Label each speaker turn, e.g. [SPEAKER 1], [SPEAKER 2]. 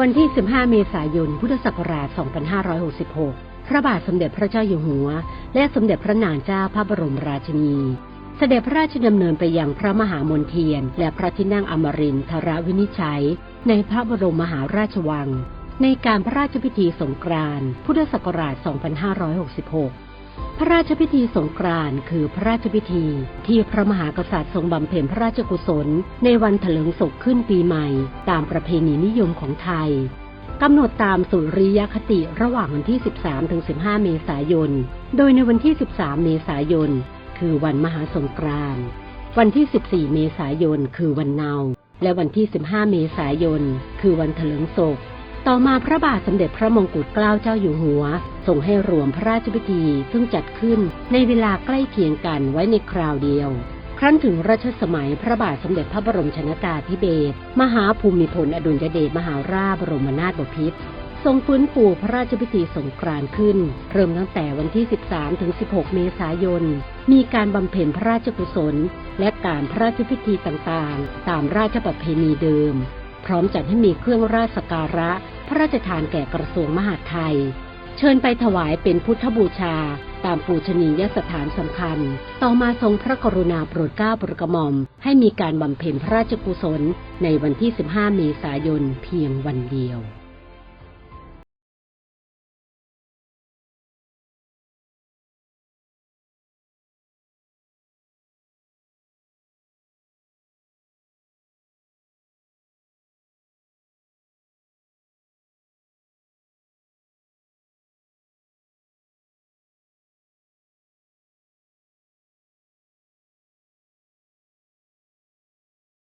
[SPEAKER 1] วันที่ 15 เมษายน พุทธศักราช 2566 พระบาทสมเด็จพระเจ้าอยู่หัว และสมเด็จพระนางเจ้าพระบรมราชินี เสด็จพระราชดำเนินไปยังพระมหามนเทียน และพระที่นั่งอมรินทรวินิจฉัย ในพระบรมมหาราชวัง ในการพระราชพิธีสงกรานต์พุทธศักราช 2566 พระราชพิธีสงกรานต์คือพระราชพิธีที่พระมหากษัตริย์ทรงบำเพ็ญพระราชกุศล ในวันเถลิงศกขึ้นปีใหม่ ตามประเพณีนิยมของไทยกำหนดตามสุริยคติระหว่างวันที่ 13ถึง15 เมษายน โดยในวันที่ 13 เมษายน คือวันมหาสงกรานต์วันที่ 14 เมษายน คือวันเนา และวันที่ 15 เมษายน คือวันเถลิงศก ต่อมาพระบาทสมเด็จพระมงกุฎเกล้าเจ้าอยู่หัวทรงให้รวมพระราชพิธีซึ่งจัดขึ้นในเวลาใกล้เคียงกันไว้ในคราวเดียว ครั้นถึงรัชสมัยพระบาทสมเด็จพระบรมชนากาธิเบศรมหาภูมิพลอดุลยเดชมหาราชบรมนาถบพิตรทรงฟื้นฟูพระราชพิธีสงกรานต์ขึ้น เริ่มตั้งแต่วันที่ 13 ถึง 16 เมษายน มีการบำเพ็ญพระราชกุศล และการพระราชพิธีต่างๆ ตามราชประเพณีเดิม พร้อมจัดให้มีเครื่องราชสักการะ พระราชทานแก่กระทรวงมหาดไทย เชิญไปถวายเป็นพุทธบูชา ตามปูชนียสถานสำคัญ ต่อมาทรงพระกรุณาโปรดเกล้าโปรดกระหม่อม ให้มีการบำเพ็ญพระราชกุศลในวันที่ 15 เมษายนเพียงวันเดียว